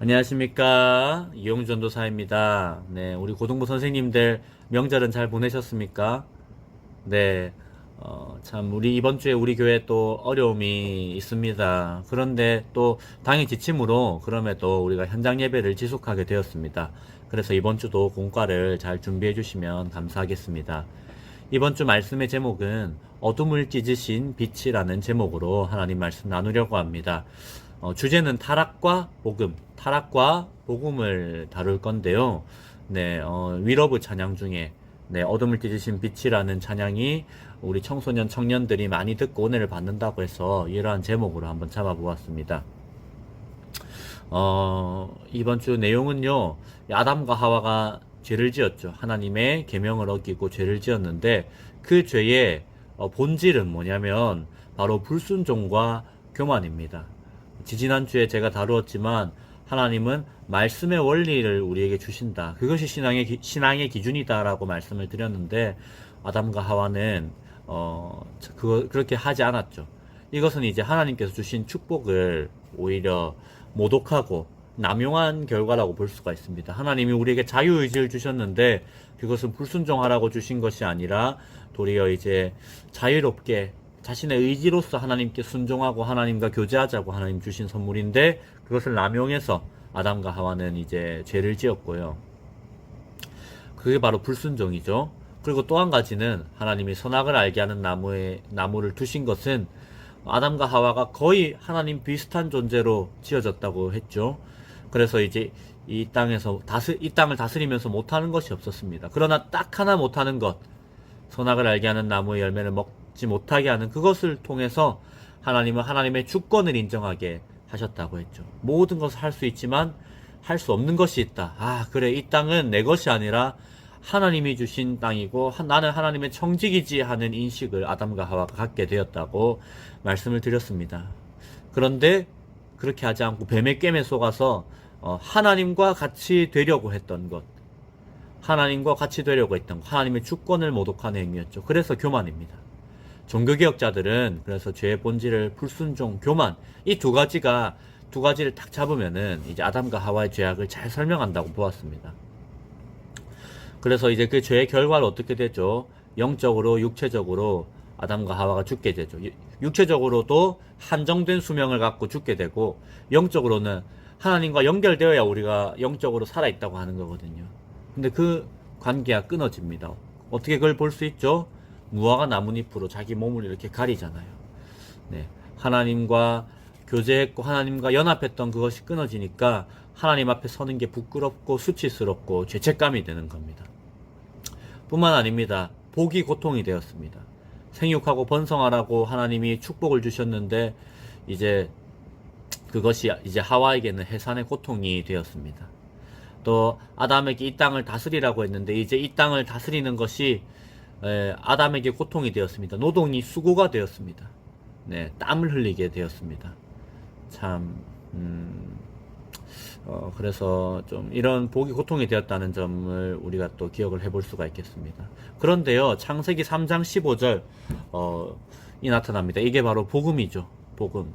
안녕하십니까 이용전도사입니다. 네, 우리 고등부 선생님들 명절은 잘 보내셨습니까? 네, 어, 참 우리 이번 주에 우리 교회 또 어려움이 있습니다. 그런데 또 당의 지침으로 그럼에도 우리가 현장 예배를 지속하게 되었습니다. 그래서 이번 주도 공과를 잘 준비해 주시면 감사하겠습니다. 이번 주 말씀의 제목은 어둠을 찢으신 빛이라는 제목으로 하나님 말씀 나누려고 합니다. 어, 주제는 타락과 복음, 타락과 복음을 다룰 건데요. 네, 어, 위러브 찬양 중에 네, 어둠을 찢으신 빛이라는 찬양이 우리 청소년 청년들이 많이 듣고 은혜를 받는다고 해서 이러한 제목으로 한번 잡아보았습니다. 어, 이번 주 내용은요, 아담과 하와가 죄를 지었죠. 하나님의 계명을 어기고 죄를 지었는데 그 죄의 어, 본질은 뭐냐면 바로 불순종과 교만입니다. 지지난주에 제가 다루었지만 하나님은 말씀의 원리를 우리에게 주신다. 그것이 신앙의, 기, 신앙의 기준이다라고 말씀을 드렸는데 아담과 하와는 어, 그거, 그렇게 하지 않았죠. 이것은 이제 하나님께서 주신 축복을 오히려 모독하고 남용한 결과라고 볼 수가 있습니다. 하나님이 우리에게 자유의지를 주셨는데 그것은 불순종하라고 주신 것이 아니라 도리어 이제 자유롭게 자신의 의지로서 하나님께 순종하고 하나님과 교제하자고 하나님 주신 선물인데 그것을 남용해서 아담과 하와는 이제 죄를 지었고요. 그게 바로 불순종이죠. 그리고 또 한 가지는 하나님이 선악을 알게 하는 나무에 나무를 두신 것은 아담과 하와가 거의 하나님 비슷한 존재로 지어졌다고 했죠. 그래서 이제 이 땅에서 다스 이 땅을 다스리면서 못하는 것이 없었습니다. 그러나 딱 하나 못하는 것, 선악을 알게 하는 나무의 열매를 먹 지 못하게 하는 그것을 통해서 하나님은 하나님의 주권을 인정하게 하셨다고 했죠. 모든 것을 할 수 있지만 할 수 없는 것이 있다. 아, 그래. 이 땅은 내 것이 아니라 하나님이 주신 땅이고 하, 나는 하나님의 청직이지 하는 인식을 아담과 하와가 갖게 되었다고 말씀을 드렸습니다. 그런데 그렇게 하지 않고 뱀의 꿰에 속아서 어, 하나님과 같이 되려고 했던 것, 하나님과 같이 되려고 했던 것, 하나님의 주권을 모독하는 행위였죠. 그래서 교만입니다. 종교개혁자들은 그래서 죄의 본질을 불순종, 교만 이 두 가지가 두 가지를 딱 잡으면은 이제 아담과 하와의 죄악을 잘 설명한다고 보았습니다. 그래서 이제 그 죄의 결과를 어떻게 되죠? 영적으로, 육체적으로 아담과 하와가 죽게 되죠. 육체적으로도 한정된 수명을 갖고 죽게 되고 영적으로는 하나님과 연결되어야 우리가 영적으로 살아있다고 하는 거거든요. 근데 그 관계가 끊어집니다. 어떻게 그걸 볼 수 있죠? 무화과 나뭇잎으로 자기 몸을 이렇게 가리잖아요. 네. 하나님과 교제했고 하나님과 연합했던 그것이 끊어지니까 하나님 앞에 서는 게 부끄럽고 수치스럽고 죄책감이 되는 겁니다. 뿐만 아닙니다. 복이 고통이 되었습니다. 생육하고 번성하라고 하나님이 축복을 주셨는데 이제 그것이 이제 하와에게는 해산의 고통이 되었습니다. 또 아담에게 이 땅을 다스리라고 했는데 이제 이 땅을 다스리는 것이 에, 아담에게 고통이 되었습니다. 노동이 수고가 되었습니다. 네, 땀을 흘리게 되었습니다. 참, 음, 어, 그래서 좀 이런 복이 고통이 되었다는 점을 우리가 또 기억을 해볼 수가 있겠습니다. 그런데요, 창세기 3장 15절, 어, 이 나타납니다. 이게 바로 복음이죠. 복음.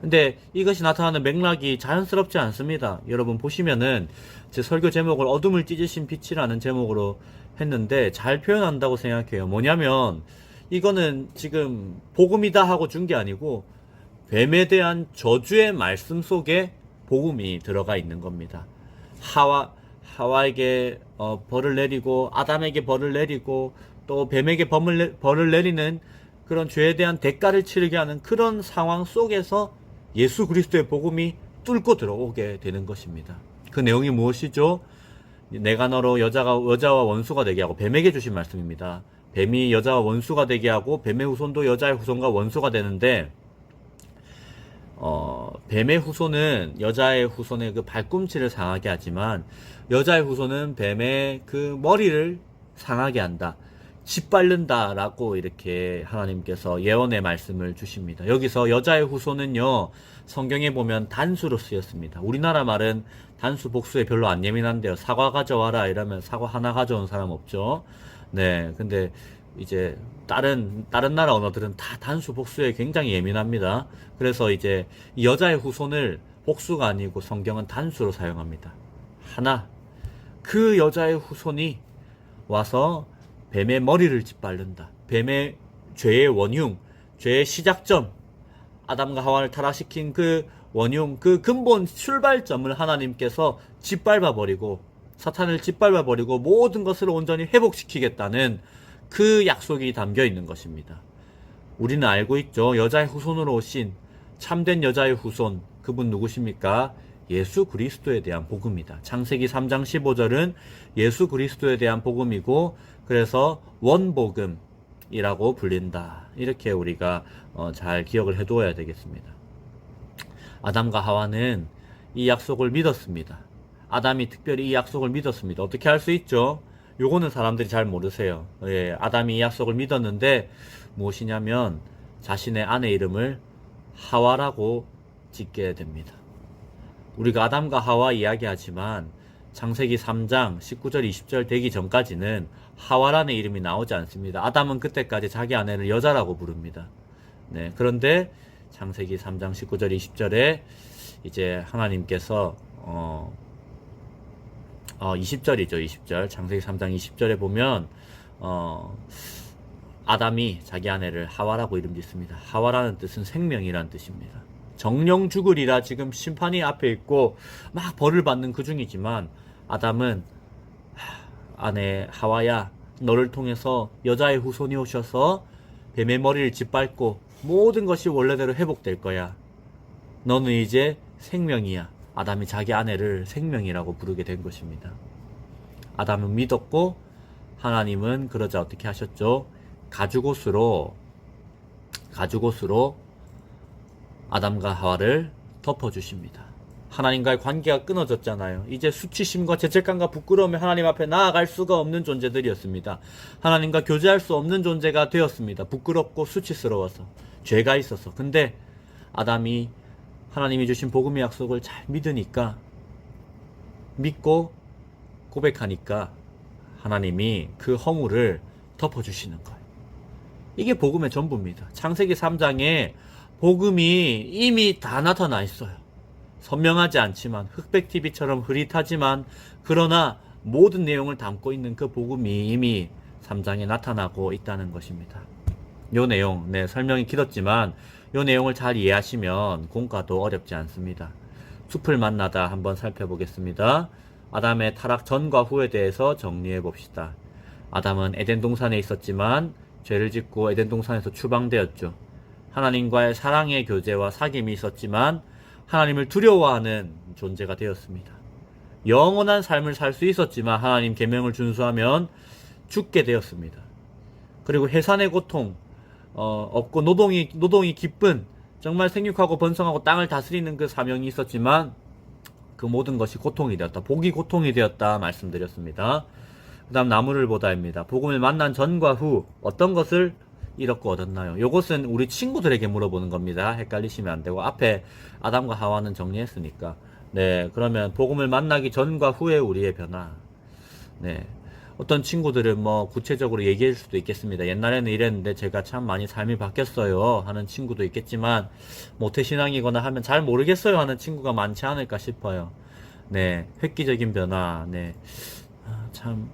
근데 이것이 나타나는 맥락이 자연스럽지 않습니다. 여러분 보시면은 제 설교 제목을 어둠을 찢으신 빛이라는 제목으로 했는데 잘 표현한다고 생각해요. 뭐냐면 이거는 지금 복음이다 하고 준 게 아니고 뱀에 대한 저주의 말씀 속에 복음이 들어가 있는 겁니다. 하와 하와에게 어, 벌을 내리고 아담에게 벌을 내리고 또 뱀에게 벌을, 내리는 그런 죄에 대한 대가를 치르게 하는 그런 상황 속에서 예수 그리스도의 복음이 뚫고 들어오게 되는 것입니다. 그 내용이 무엇이죠? 내가 너로 여자가 여자와 원수가 되게 하고 뱀에게 주신 말씀입니다. 뱀이 여자와 원수가 되게 하고 뱀의 후손도 여자의 후손과 원수가 되는데 어, 뱀의 후손은 여자의 후손의 그 발꿈치를 상하게 하지만 여자의 후손은 뱀의 그 머리를 상하게 한다. 짓밟는다라고 이렇게 하나님께서 예언의 말씀을 주십니다. 여기서 여자의 후손은요, 성경에 보면 단수로 쓰였습니다. 우리나라 말은 단수 복수에 별로 안 예민한데요. 사과 가져와라 이러면 사과 하나 가져온 사람 없죠. 네, 근데 이제 다른 다른 나라 언어들은 다 단수 복수에 굉장히 예민합니다. 그래서 이제 이 여자의 후손을 복수가 아니고 성경은 단수로 사용합니다. 하나, 그 여자의 후손이 와서 뱀의 머리를 짓밟는다. 뱀의 죄의 원흉, 죄의 시작점, 아담과 하와를 타락시킨 그 원흉, 그 근본 출발점을 하나님께서 짓밟아 버리고 사탄을 짓밟아 버리고 모든 것을 온전히 회복시키겠다는 그 약속이 담겨 있는 것입니다. 우리는 알고 있죠. 여자의 후손으로 오신 참된 여자의 후손, 그분 누구십니까? 예수 그리스도에 대한 복음이다. 창세기 3장 15절은 예수 그리스도에 대한 복음이고, 그래서 원복음이라고 불린다. 이렇게 우리가 어, 잘 기억을 해두어야 되겠습니다. 아담과 하와는 이 약속을 믿었습니다. 아담이 특별히 이 약속을 믿었습니다. 어떻게 할 수 있죠? 요거는 사람들이 잘 모르세요. 예, 아담이 이 약속을 믿었는데 무엇이냐면 자신의 아내 이름을 하와라고 짓게 됩니다. 우리가 아담과 하와 이야기하지만 창세기 3장 19절 20절 되기 전까지는 하와라는 이름이 나오지 않습니다. 아담은 그때까지 자기 아내를 여자라고 부릅니다. 네, 그런데 창세기 3장 19절 20절에 이제 하나님께서 어, 어 20절이죠. 20절. 창세기 3장 20절에 보면 어 아담이 자기 아내를 하와라고 이름 짓습니다. 하와라는 뜻은 생명이란 뜻입니다. 정령 죽으리라 지금 심판이 앞에 있고 막 벌을 받는 그 중이지만 아담은 아내 하와야 너를 통해서 여자의 후손이 오셔서 뱀의 머리를 짓밟고 모든 것이 원래대로 회복될 거야. 너는 이제 생명이야. 아담이 자기 아내를 생명이라고 부르게 된 것입니다. 아담은 믿었고 하나님은 그러자 어떻게 하셨죠? 가죽옷으로 가죽옷으로 아담과 하와를 덮어 주십니다. 하나님과의 관계가 끊어졌잖아요. 이제 수치심과 죄책감과 부끄러움이 하나님 앞에 나아갈 수가 없는 존재들이었습니다. 하나님과 교제할 수 없는 존재가 되었습니다. 부끄럽고 수치스러워서 죄가 있어서. 근데 아담이 하나님이 주신 복음의 약속을 잘 믿으니까 믿고 고백하니까 하나님이 그 허물을 덮어주시는 거예요. 이게 복음의 전부입니다. 창세기 3장에 복음이 이미 다 나타나 있어요. 선명하지 않지만 흑백TV처럼 흐릿하지만 그러나 모든 내용을 담고 있는 그 복음이 이미 3장에 나타나고 있다는 것입니다. 요 내용, 네, 설명이 길었지만 요 내용을 잘 이해하시면 공과도 어렵지 않습니다. 숲을 만나다 한번 살펴보겠습니다. 아담의 타락 전과 후에 대해서 정리해 봅시다. 아담은 에덴 동산에 있었지만 죄를 짓고 에덴 동산에서 추방되었죠. 하나님과의 사랑의 교제와 사귐이 있었지만 하나님을 두려워하는 존재가 되었습니다. 영원한 삶을 살 수 있었지만 하나님 계명을 준수하면 죽게 되었습니다. 그리고 해산의 고통, 어, 없고 노동이 노동이 기쁜 정말 생육하고 번성하고 땅을 다스리는 그 사명이 있었지만 그 모든 것이 고통이 되었다. 복이 고통이 되었다 말씀드렸습니다. 그다음 나무를 보다입니다. 복음을 만난 전과 후 어떤 것을 잃었고 얻었나요? 이것은 우리 친구들에게 물어보는 겁니다. 헷갈리시면 안 되고 앞에 아담과 하와는 정리했으니까. 네, 그러면 복음을 만나기 전과 후에 우리의 변화. 네. 어떤 친구들은 뭐 구체적으로 얘기할 수도 있겠습니다. 옛날에는 이랬는데 제가 참 많이 삶이 바뀌었어요 하는 친구도 있겠지만 모태신앙이거나 하면 잘 모르겠어요 하는 친구가 많지 않을까 싶어요. 네, 획기적인 변화. 네, 아, 참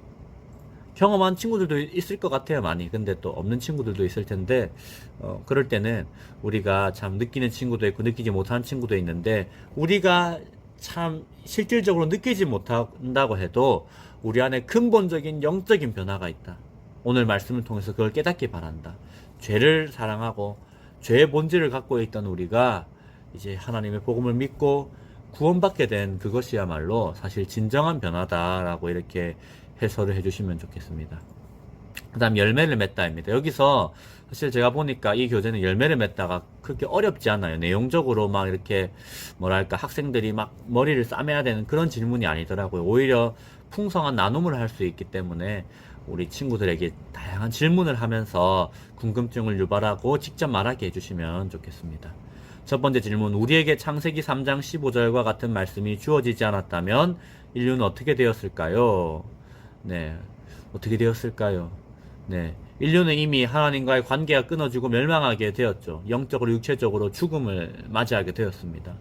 경험한 친구들도 있을 것 같아요 많이. 근데 또 없는 친구들도 있을 텐데 어, 그럴 때는 우리가 참 느끼는 친구도 있고 느끼지 못하는 친구도 있는데 우리가 참 실질적으로 느끼지 못한다고 해도 우리 안에 근본적인 영적인 변화가 있다. 오늘 말씀을 통해서 그걸 깨닫기 바란다. 죄를 사랑하고 죄의 본질을 갖고 있던 우리가 이제 하나님의 복음을 믿고 구원받게 된 그것이야말로 사실 진정한 변화다라고 이렇게 해설을 해주시면 좋겠습니다. 그 다음 열매를 맺다입니다. 여기서 사실 제가 보니까 이 교재는 열매를 맺다가 그렇게 어렵지 않아요. 내용적으로 막 이렇게 뭐랄까 학생들이 막 머리를 싸매야 되는 그런 질문이 아니더라고요. 오히려 풍성한 나눔을 할 수 있기 때문에 우리 친구들에게 다양한 질문을 하면서 궁금증을 유발하고 직접 말하게 해주시면 좋겠습니다. 첫 번째 질문, 우리에게 창세기 3장 15절과 같은 말씀이 주어지지 않았다면 인류는 어떻게 되었을까요? 네, 어떻게 되었을까요? 네, 인류는 이미 하나님과의 관계가 끊어지고 멸망하게 되었죠. 영적으로 육체적으로 죽음을 맞이하게 되었습니다.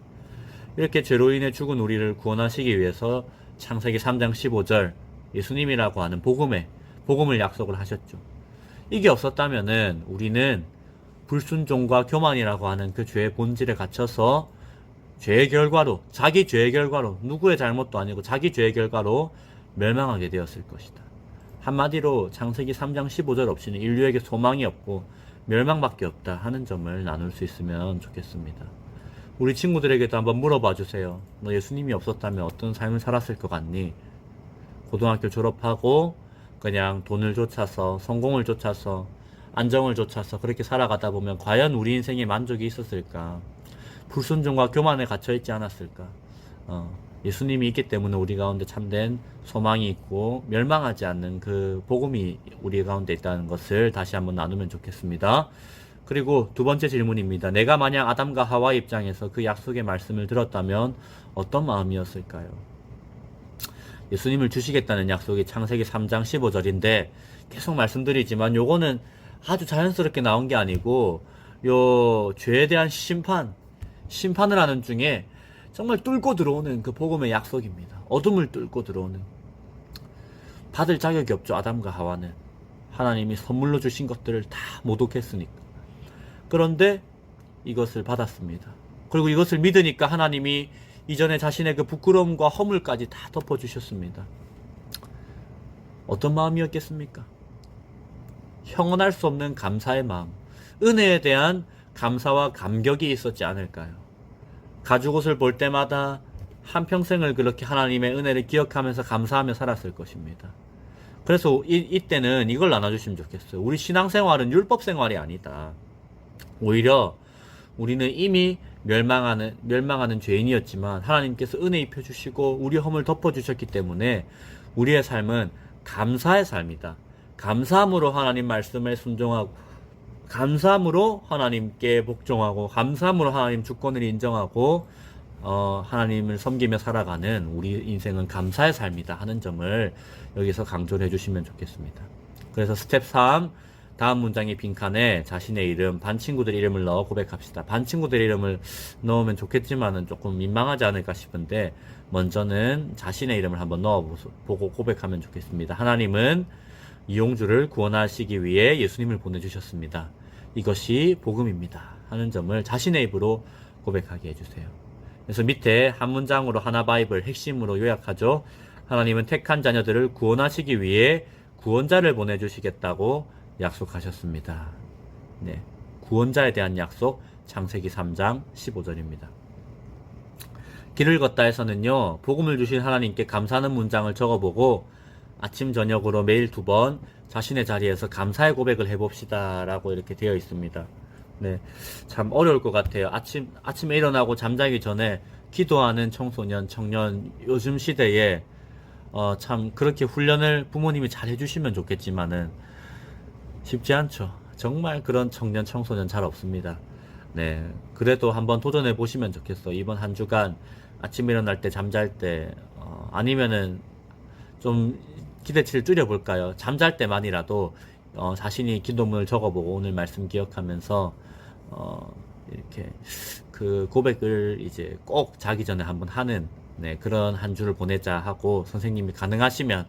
이렇게 죄로 인해 죽은 우리를 구원하시기 위해서 창세기 3장 15절 예수님이라고 하는 복음에 복음을 약속을 하셨죠. 이게 없었다면은 우리는 불순종과 교만이라고 하는 그 죄의 본질에 갇혀서 죄의 결과로 자기 죄의 결과로 누구의 잘못도 아니고 자기 죄의 결과로 멸망하게 되었을 것이다. 한마디로 창세기 3장 15절 없이는 인류에게 소망이 없고 멸망밖에 없다 하는 점을 나눌 수 있으면 좋겠습니다. 우리 친구들에게도 한번 물어봐 주세요. 너 예수님이 없었다면 어떤 삶을 살았을 것 같니? 고등학교 졸업하고 그냥 돈을 쫓아서 성공을 쫓아서 안정을 쫓아서 그렇게 살아가다 보면 과연 우리 인생에 만족이 있었을까? 불순종과 교만에 갇혀 있지 않았을까? 어, 예수님이 있기 때문에 우리 가운데 참된 소망이 있고 멸망하지 않는 그 복음이 우리 가운데 있다는 것을 다시 한번 나누면 좋겠습니다. 그리고 두 번째 질문입니다. 내가 만약 아담과 하와 입장에서 그 약속의 말씀을 들었다면 어떤 마음이었을까요? 예수님을 주시겠다는 약속이 창세기 3장 15절인데 계속 말씀드리지만 요거는 아주 자연스럽게 나온 게 아니고 요 죄에 대한 심판 심판을 하는 중에 정말 뚫고 들어오는 그 복음의 약속입니다. 어둠을 뚫고 들어오는 받을 자격이 없죠. 아담과 하와는 하나님이 선물로 주신 것들을 다 모독했으니까. 그런데 이것을 받았습니다. 그리고 이것을 믿으니까 하나님이 이전에 자신의 그 부끄러움과 허물까지 다 덮어주셨습니다. 어떤 마음이었겠습니까? 형언할 수 없는 감사의 마음, 은혜에 대한 감사와 감격이 있었지 않을까요? 가죽옷을 볼 때마다 한평생을 그렇게 하나님의 은혜를 기억하면서 감사하며 살았을 것입니다. 그래서 이, 이때는 이걸 나눠주시면 좋겠어요. 우리 신앙생활은 율법생활이 아니다. 오히려 우리는 이미 멸망하는 멸망하는 죄인이었지만 하나님께서 은혜 입혀 주시고 우리 허물 덮어 주셨기 때문에 우리의 삶은 감사의 삶이다. 감사함으로 하나님 말씀에 순종하고 감사함으로 하나님께 복종하고 감사함으로 하나님 주권을 인정하고 어, 하나님을 섬기며 살아가는 우리 인생은 감사의 삶이다 하는 점을 여기서 강조를 해주시면 좋겠습니다. 그래서 스텝 3 다음 문장의 빈칸에 자신의 이름, 반 친구들 이름을 넣어 고백합시다. 반 친구들 이름을 넣으면 좋겠지만은 조금 민망하지 않을까 싶은데 먼저는 자신의 이름을 한번 넣어 보고 고백하면 좋겠습니다. 하나님은 이용주를 구원하시기 위해 예수님을 보내주셨습니다. 이것이 복음입니다. 하는 점을 자신의 입으로 고백하게 해주세요. 그래서 밑에 한 문장으로 하나 바이블 핵심으로 요약하죠. 하나님은 택한 자녀들을 구원하시기 위해 구원자를 보내주시겠다고 약속하셨습니다. 네. 구원자에 대한 약속, 창세기 3장 15절입니다. 길을 걷다에서는요, 복음을 주신 하나님께 감사하는 문장을 적어보고 아침, 저녁으로 매일 두 번 자신의 자리에서 감사의 고백을 해봅시다. 라고 이렇게 되어 있습니다. 네. 참 어려울 것 같아요. 아침, 아침에 일어나고 잠자기 전에 기도하는 청소년, 청년, 요즘 시대에 어, 참 그렇게 훈련을 부모님이 잘 해주시면 좋겠지만은 쉽지 않죠. 정말 그런 청년, 청소년 잘 없습니다. 네. 그래도 한번 도전해 보시면 좋겠어. 이번 한 주간 아침 일어날 때, 잠잘 때, 어, 아니면은 좀 기대치를 줄여볼까요? 잠잘 때만이라도 어, 자신이 기도문을 적어보고 오늘 말씀 기억하면서 어, 이렇게 그 고백을 이제 꼭 자기 전에 한번 하는 네, 그런 한 주를 보내자 하고 선생님이 가능하시면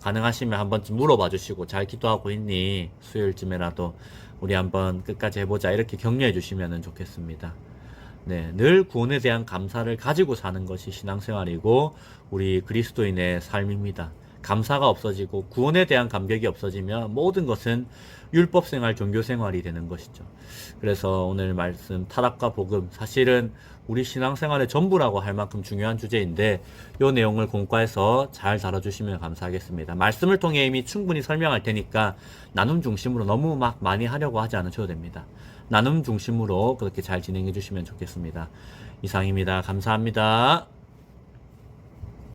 가능하시면 한 번쯤 물어봐 주시고 잘 기도하고 있니? 수요일쯤에라도 우리 한번 끝까지 해보자 이렇게 격려해 주시면 좋겠습니다. 네, 늘 구원에 대한 감사를 가지고 사는 것이 신앙생활이고 우리 그리스도인의 삶입니다. 감사가 없어지고 구원에 대한 감격이 없어지면 모든 것은 율법 생활, 종교 생활이 되는 것이죠. 그래서 오늘 말씀 타락과 복음 사실은 우리 신앙생활의 전부라고 할 만큼 중요한 주제인데 이 내용을 공과에서 잘 다뤄주시면 감사하겠습니다. 말씀을 통해 이미 충분히 설명할 테니까 나눔 중심으로 너무 막 많이 하려고 하지 않으셔도 됩니다. 나눔 중심으로 그렇게 잘 진행해 주시면 좋겠습니다. 이상입니다. 감사합니다.